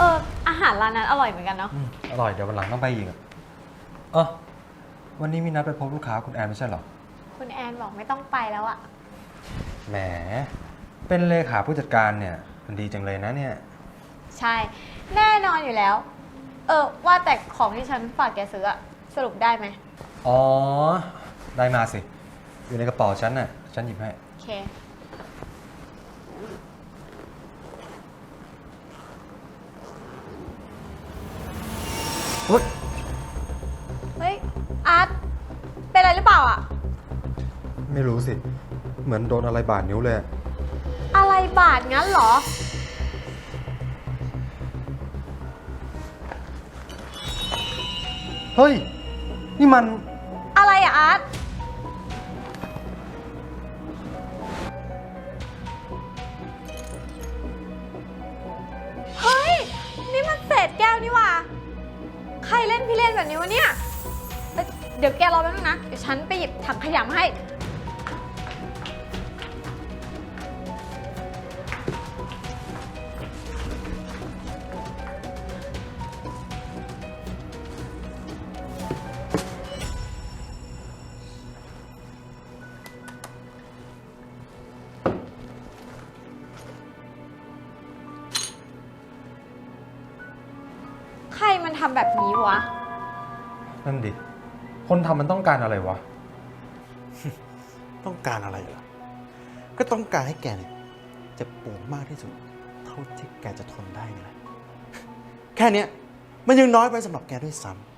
อิ่มมากเลยอะเอออาหารร้านนั้นอร่อยเหมือนกันเนาะอืมอร่อยเดี๋ยววันหลังต้องไปอีกอะเออวันนี้มีนัดไปพบลูกค้าคุณแอนไม่ใช่เหรอ คุณแอนบอกไม่ต้องไปแล้วอะแหม เป็นเลขาผู้จัดการเนี่ย มันดีจังเลยนะเนี่ย ใช่ แน่นอนอยู่แล้ว เออว่าแต่ของที่ฉันฝากแกซื้ออะสรุปได้ไหมอ๋อ ได้มาสิ อยู่ในกระเป๋าฉันน่ะ ฉันหยิบให้ โอเค เฮ้ยเฮ้ย อาร์ต เป็นอะไรหรือเปล่าอะไม่รู้สิ เหมือนโดนอะไรบาดนิ้วเลย อะอะไรบาดงั้นเหรอ เฮ้ย นี่มันอะไรอะอาร์ต รอแป๊บนึงนะ เดี๋ยวฉันไปหยิบถังขยะมาให้ ใครมันทำแบบนี้วะ นั่นดิ คนทำมันต้องการอะไรวะ ต้องการอะไรล่ะ ก็ต้องการให้แกเนี่ยเจะปวดมากที่สุด เท่าที่แกจะทนได้นี่แหละ แค่เนี้ยมันยังน้อยไปสำหรับแกด้วยซ้ำ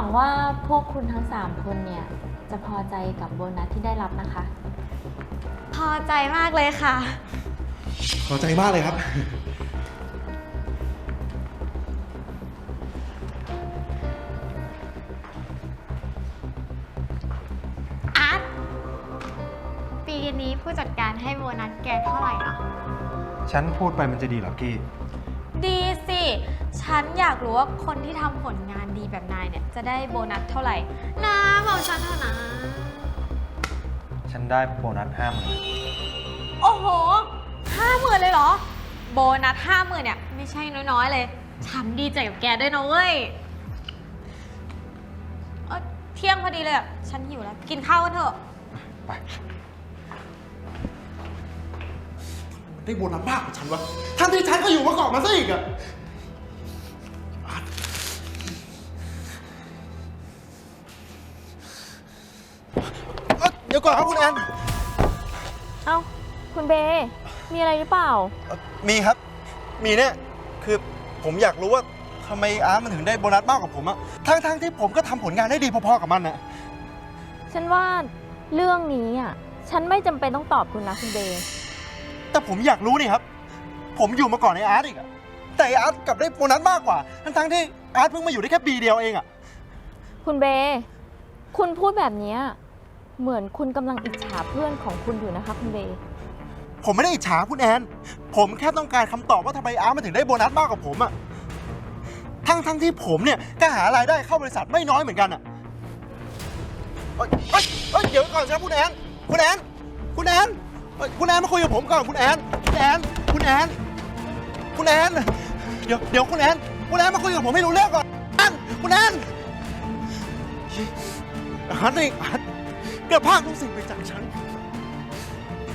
วังว่าพวกคุณทั้ง 3 คนเนี่ย จะพอใจกับโบนัสที่ได้รับนะคะ พอใจมากเลยค่ะพอใจมากเลยครับ อาร์ตปีนี้ผู้จัดการให้โบนัสแกเท่าไหร่อะ ฉันพูดไปมันจะดีเหรอกี้ ดีสิ ฉันอยากรู้ว่าคนที่ทำผลงานดีแบบนายเนี่ย จะได้โบนัสเท่าไหร่ นะบอกฉันเถอะนะ ฉันได้โบนัสห้าหมื่นโอ้โหห้าหมื่นเลยเหรอ โบนัสห้าหมื่นเนี่ย ไม่ใช่น้อยๆเลย ฉันดีใจกับแกด้วยนะเว้ยเอ้ยเที่ยงพอดีเลยอะฉันหิวแล้ว กินข้าวกันเถอะ ไป ได้โบนัสมากกว่าฉันวะทั้งที่ฉันก็อยู่มาก่อนมาซะอีกอะ ยเดี๋ยวก่อนครับคุณแอนเอ้าคุณเบ มีอะไรหรือเปล่า เอ่อมีครับ มีเนี่ยคือผมอยากรู้ว่าทำไมอาร์ตมันถึงได้โบนัสมากกว่าผมอะทั้งทั้งๆที่ผมก็ทำผลงานได้ดีพอๆกับมันอะฉันว่าเรื่องนี้อะฉันไม่จำเป็นต้องตอบคุณนะคุณเบ แต่ผมอยากรู้นี่ครับ ผมอยู่มาก่อนไออาร์ตอีกอะแต่ไอ้อาร์ตกลับได้โบนัสมากกว่า ทั้งทั้งๆที่อาร์ตเพิ่งมาอยู่ได้แค่ปีเดียวเองอะคุณเบ คุณพูดแบบเนี้ย เหมือนคุณกำลังอิจฉาเพื่อนของคุณอยู่นะคะคุณเบผมไม่ได้อิจฉาคุณแอน ผมแค่ต้องการคำตอบว่าทำไมอาร์ตมันถึงได้โบนัสมากกว่าผมอะทั้งทั้งๆที่ผมเนี่ยก็หารายได้เข้าบริษัทไม่น้อยเหมือนกันอะเอ้ยเอ้ยเอ้ยเดี๋ยวก่อนครับคุณแอน คุณแอน คุณแอนเอ้ยคุณแอนมาคุยกับผมก่อนคุณแอน คุณแอน คุณแอน คุณแอน เดี๋ยวเดี๋ยวคุณแอน คุณแอนมาคุยกับผมให้รู้เรื่องก่อนแอนคุณแอนอาร์ตเองอาร์ต แกพรากทุกสิ่งไปจากฉัน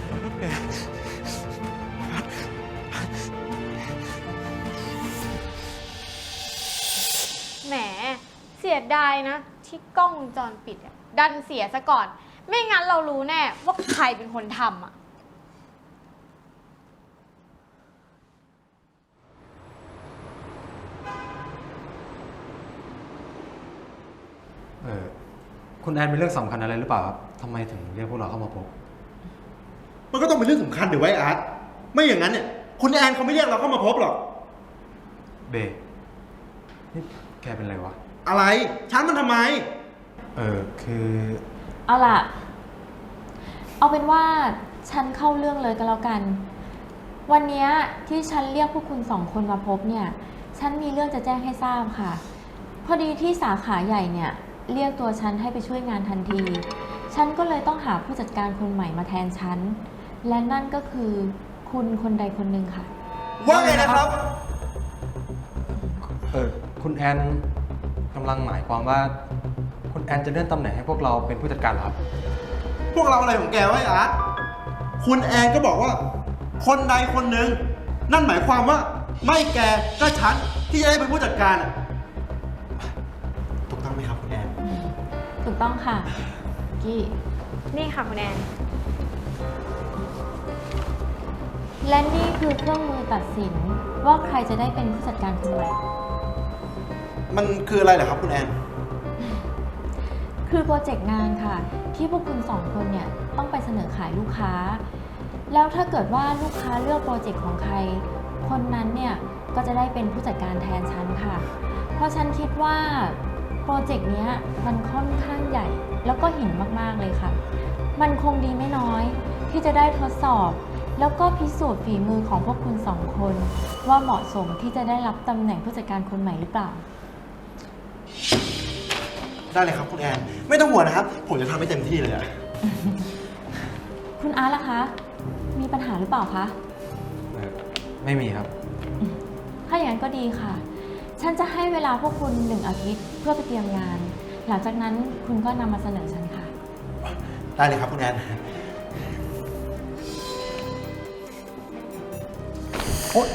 แล้วแกแหม เสียดายนะ ที่กล้องวงจรปิดอะดันเสียซะก่อน ไม่งั้นเรารู้แน่ว่าใครเป็นคนทำอะ คุณแอนมีเรื่องสำคัญอะไรหรือเปล่าครับทำไมถึงเรียกพวกเราเข้ามาพบ มันก็ต้องเป็นเรื่องสำคัญเดี๋ยวไว้อาร์ตไม่อย่างนั้นเนี่ยคุณแอนเขาไม่เรียกเราเข้ามาพบหรอก เบนี่แกเป็นไรวะ อะไรฉันมันทำไม เออคือเอาล่ะ เอาเป็นว่าฉันเข้าเรื่องเลยก็แล้วกัน วันเนี้ยที่ฉันเรียกพวกคุณสองคนมาพบเนี่ย ฉันมีเรื่องจะแจ้งให้ทราบค่ะ พอดีที่สาขาใหญ่เนี่ย เรียกตัวฉันให้ไปช่วยงานทันที ฉันก็เลยต้องหาผู้จัดการคนใหม่มาแทนฉัน และนั่นก็คือคุณคนใดคนหนึ่งค่ะ ว่าไงนะครับ เออคุณแอนกำลังหมายความว่า คุณแอนจะเลื่อนตำแหน่งให้พวกเราเป็นผู้จัดการเหรอครับ พวกเราอะไรของแกวะไอ้อาร์ตคุณแอนก็บอกว่า คนใดคนหนึ่ง นั่นหมายความว่า ไม่แกก็ฉันที่จะได้เป็นผู้จัดการอะ ถูกต้องค่ะกี้นี่ค่ะคุณแอน และนี่คือเครื่องมือตัดสินว่าใครจะได้เป็นผู้จัดการคนใหม่มันคืออะไรเหรอครับคุณแอน คือโปรเจกต์งานค่ะ ที่พวกคุณสองคนเนี่ยต้องไปเสนอขายลูกค้า แล้วถ้าเกิดว่าลูกค้าเลือกโปรเจกต์ของใคร คนนั้นเนี่ยก็จะได้เป็นผู้จัดการแทนฉันค่ะ เพราะฉันคิดว่า โปรเจกต์เนี้ยมันค่อนข้างใหญ่แล้วก็หินมากๆเลยค่ะ มันคงดีไม่น้อยที่จะได้ทดสอบ แล้วก็พิสูจน์ฝีมือของพวกคุณสองคน ว่าเหมาะสมที่จะได้รับตำแหน่งผู้จัดการคนใหม่หรือเปล่า ได้เลยครับคุณแอน ไม่ต้องห่วงนะครับ ผมจะทำให้เต็มที่เลยอะคุณอาร์ตล่ะคะ มีปัญหาหรือเปล่าคะเออไม่มีครับ ถ้าอย่างนั้นก็ดีค่ะ ฉันจะให้เวลาพวกคุณหนึ่งอาทิตย์เพื่อไปเตรียมงาน หลังจากนั้นคุณก็นำมาเสนอฉันค่ะ ได้เลยครับคุณแอนโอ๊ย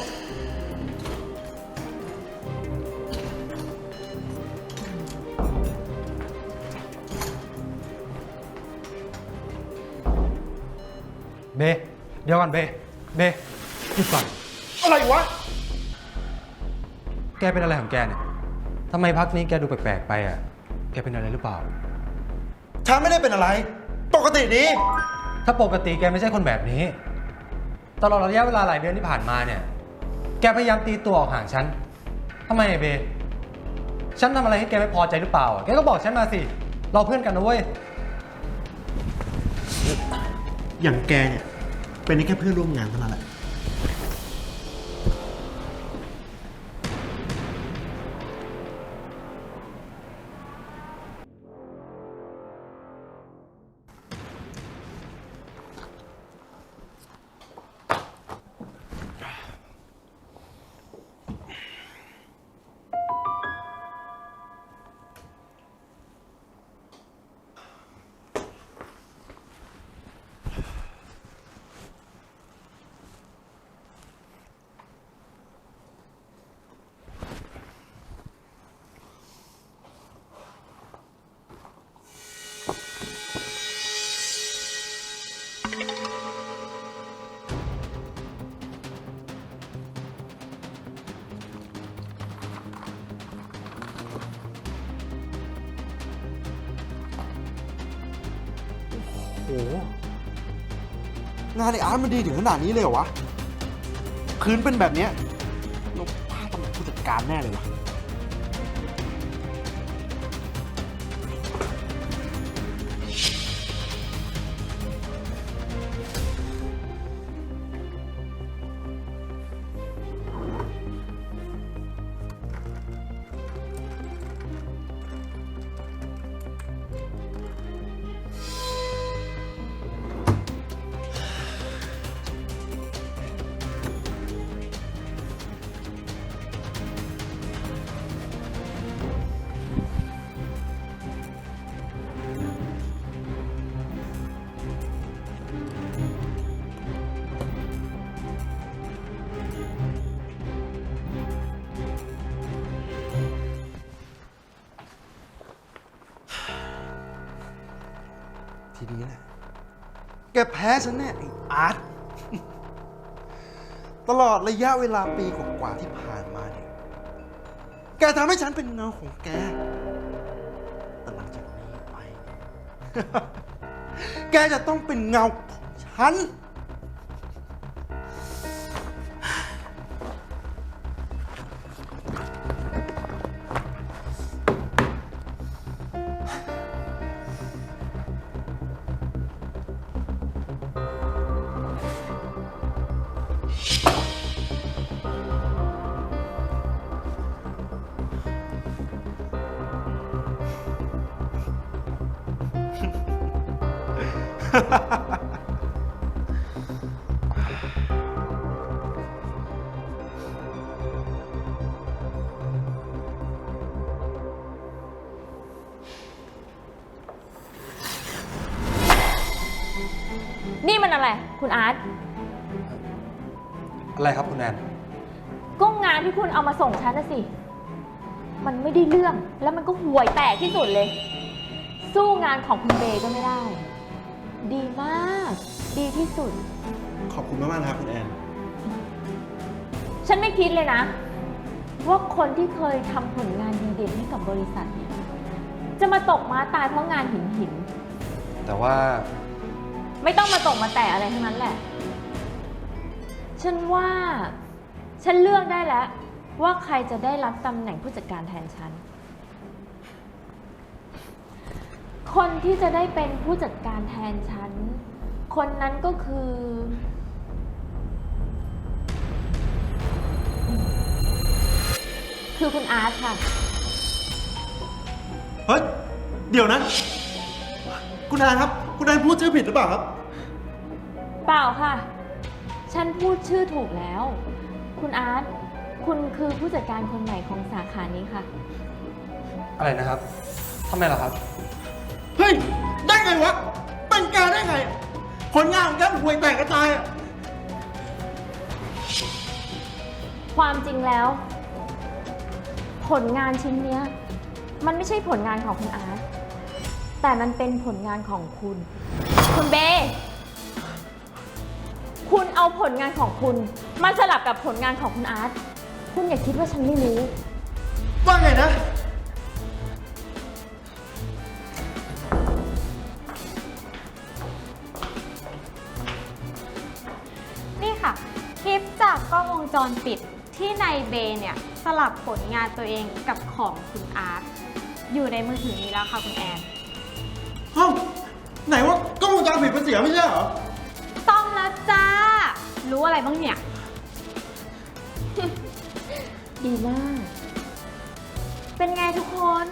เบ เดี๋ยวก่อนเบ เบหยุดก่อน อะไรวะ แกเป็นอะไรของแกเนี่ยทำไมพักนี้แกดูแปลกๆไปอะ แกเป็นอะไรหรือเปล่า ฉันไม่ได้เป็นอะไร ปกติดีถ้าปกติแกไม่ใช่คนแบบนี้ ตลอดระยะเวลาหลายเดือนที่ผ่านมาเนี่ย แกพยายามตีตัวออกห่างฉันทำไมอะเบฉันทำอะไรให้แกไม่พอใจหรือเปล่าอะแกก็บอกฉันมาสิ เราเพื่อนกันนะเว้ย อย่างแกเนี่ย เป็นได้แค่เพื่อนร่วมงานเท่านั้นแหละ งานไออาร์ตมันดีถึงขนาดนี้เลยเหรอวะคืนเป็นแบบเนี้ยเราพลาดตำแหน่งผู้จัดการแน่เลยวะ นี้แหละ แกแพ้ฉันแน่ไอ้อาร์ต ตลอดระยะเวลาปีกว่าๆที่ผ่านมาเนี่ย แกทำให้ฉันเป็นเงาของแก แต่หลังจากนี้ไป แกจะต้องเป็นเงาของฉัน นี่มันอะไร คุณอาร์ต อะไรครับคุณแอนก็งานที่คุณเอามาส่งฉันนะสิ มันไม่ได้เรื่อง แล้วมันก็ห่วยแตกที่สุดเลย สู้งานของคุณเบย์ก็ไม่ได้ ดีมาก ดีที่สุด ขอบคุณมากๆนะครับคุณแอน ฉันไม่คิดเลยนะ ว่าคนที่เคยทำผลงานดีเด่นให้กับบริษัทเนี่ย จะมาตกม้าตายเพราะงานหินหิน แต่ว่าๆไม่ต้องมาตกมาแต่อะไรทั้งนั้นแหละ ฉันว่า ฉันเลือกได้แล้ว ว่าใครจะได้รับตำแหน่งผู้จัดการแทนฉัน คนที่จะได้เป็นผู้จัดการแทนฉัน คนนั้นก็คือ คือคุณอาร์ตค่ะ เฮ้ย เดี๋ยวนะ คุณแอนครับ คุณแอนพูดชื่อผิดหรือเปล่าครับ เปล่าค่ะ ฉันพูดชื่อถูกแล้ว คุณอาร์ต คุณคือผู้จัดการคนใหม่ของสาขานี้ค่ะ อะไรนะครับทำไมล่ะครับ เฮ้ย ได้ไงวะ เป็นแกได้ไง ผลงานของแกมันห่วยแตกกระจายอะความจริงแล้ว ผลงานชิ้นเนี้ย มันไม่ใช่ผลงานของคุณอาร์ตแต่มันเป็นผลงานของคุณ คุณเบ คุณเอาผลงานของคุณมาสลับกับผลงานของคุณอาร์ตคุณอย่าคิดว่าฉันไม่รู้ ว่าไงนะ จรปิดที่นายเบย์เนี่ยสลับผลงานตัวเองกับของคุณอาร์ตอยู่ในมือถือนี้แล้วค่ะคุณแอนเอ้าไหนว่ากล้องวงจรปิดมันเสียไม่ใช่เหรอ ต้องแล้วจ้า รู้อะไรบ้างเนี่ย ดีมาก เป็นไงทุกคน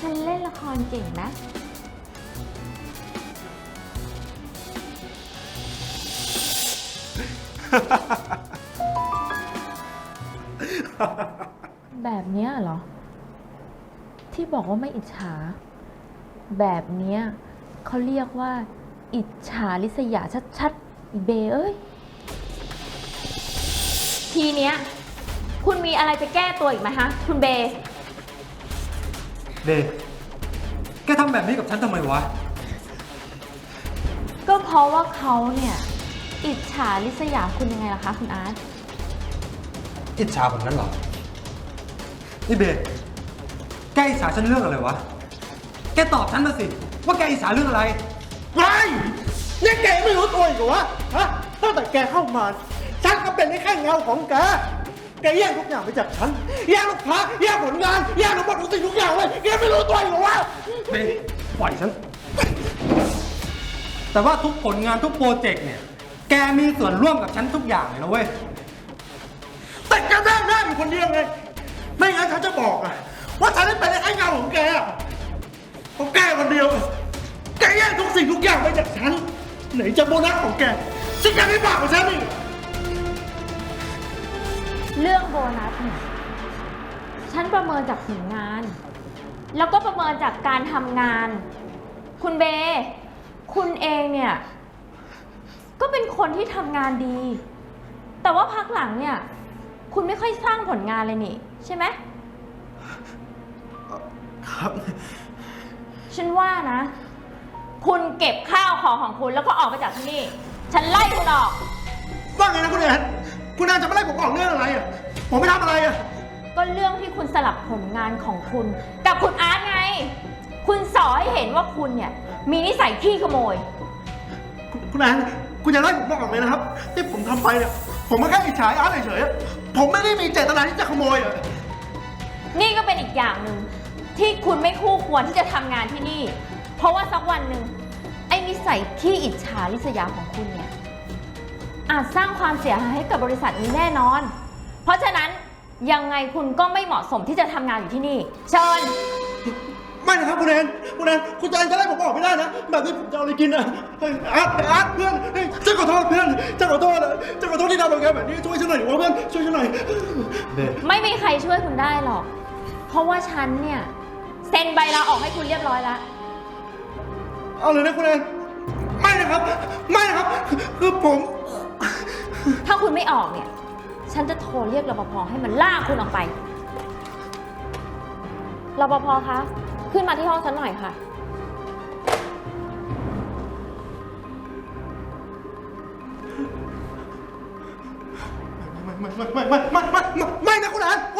ฉันเล่นละครเก่งไหม แบบเนี้ยเหรอ ที่บอกว่าไม่อิจฉา แบบเนี้ยเขาเรียกว่า อิจฉาลิษยาชัดๆอีเบเอ้ย ทีเนี้ย คุณมีอะไรจะแก้ตัวอีกไหมฮะ คุณเบ เบแกทำแบบนี้กับฉันทำไมวะ ก็เพราะว่าเขาเนี่ย อิจฉาลิษยาคุณยังไงล่ะคะ คุณอาร์ต อิจฉาผมนั้นเหรอ นี่เบแกอิจฉาฉันเรื่องอะไรวะ แกตอบฉันมาสิ ว่าแกอิจฉาเรื่องอะไรไม่นี่แกไม่รู้ตัวอีกเหรอวะฮะตั้งแต่แกเข้ามาฉันก็เป็นได้แค่เงาของแก แกแย่งทุกอย่างไปจากฉัน แย่งลูกค้า แย่งผลงาน แย่งทั้งหมดทุกสิ่งทุกอย่างเลย แกไม่รู้ตัวอีกเหรอวะเบปล่อยฉัน แต่ว่าทุกผลงานทุกโปรเจกต์เนี่ย แกมีส่วนร่วมกับฉันทุกอย่างเลยนะเว้ย แต่แกแม่งได้อยู่คนเดียวไง ไม่งั้นฉันจะบอกอะว่าฉันได้เป็นได้เงาของแกอะเพราะแกคนเดียว แกแย่งทุกสิ่งทุกอย่างไปจากฉัน ไหนจะโบนัสของแกซึ่งแกไม่บอกกับฉันอีกเรื่องโบนัสเนี่ยฉันประเมินจากผลงาน แล้วก็ประเมินจากการทำงาน คุณเบ คุณเองเนี่ย ก็เป็นคนที่ทำงานดี แต่ว่าพักหลังเนี่ย คุณไม่ค่อยสร้างผลงานเลยนี่ ใช่ไหม ครับ ฉันว่านะ คุณเก็บข้าวของของคุณแล้วก็ออกไปจากที่นี่ ฉันไล่คุณออก ว่าไงนะคุณแอนคุณแอนจะมาไล่ผมออกเรื่องอะไรอะผมไม่ทำอะไรอะก็เรื่องที่คุณสลับผลงานของคุณ กับคุณอาร์ตไง คุณสอให้เห็นว่าคุณเนี่ย มีนิสัยขี้ขโมย คุณคุณแอนคุณอย่าไล่ผมออกเลยนะครับ ที่ผมทำไปเนี่ย ผมก็แค่อิจฉาอาร์ตเฉยๆอะ ผมไม่ได้มีเจตนาที่จะขโมยนี่ก็เป็นอีกอย่างหนึ่งที่คุณไม่คู่ควรที่จะทำงานที่นี่ เพราะว่าสักวันหนึ่งไอ้นิสัยที่อิจฉาริษยาของคุณเนี่ยอาจสร้างความเสียหายให้กับบริษัทนี้แน่นอน เพราะฉะนั้นยังไงคุณก็ไม่เหมาะสมที่จะทำงานอยู่ที่นี่ เชิญ ไม่นะครับคุณแอนคุณแอนคุณแอนจะไล่ผมออกไม่ได้นะ แบบนี้ผมจะเอาอะไรกินอะเฮ้ยอาร์ตอาร์ตเพื่อนเฮ้ยจะขอโทษเพื่อนจะขอโทษนะจะขอโทษที่ทำแบบนี้ช่วยฉันหน่อยดิวะเพื่อนช่วยฉันหน่อยเบไม่มีใครช่วยคุณได้หรอก เพราะว่าฉันเนี่ยเซ็นใบลาออกให้คุณเรียบร้อยแล้ว เอาเลยนะคุณแอนไม่นะครับ ไม่นะครับ คือผม ถ้าคุณไม่ออกเนี่ย ฉันจะโทรเรียกรปภให้มันลากคุณออกไปรปภคะ ขึ้นมาที่ห้องฉันหน่อยค่ะ ไม่ไม่ไม่ไม่ไม่ไม่ไม่ไม่นะคุณแอนคุณ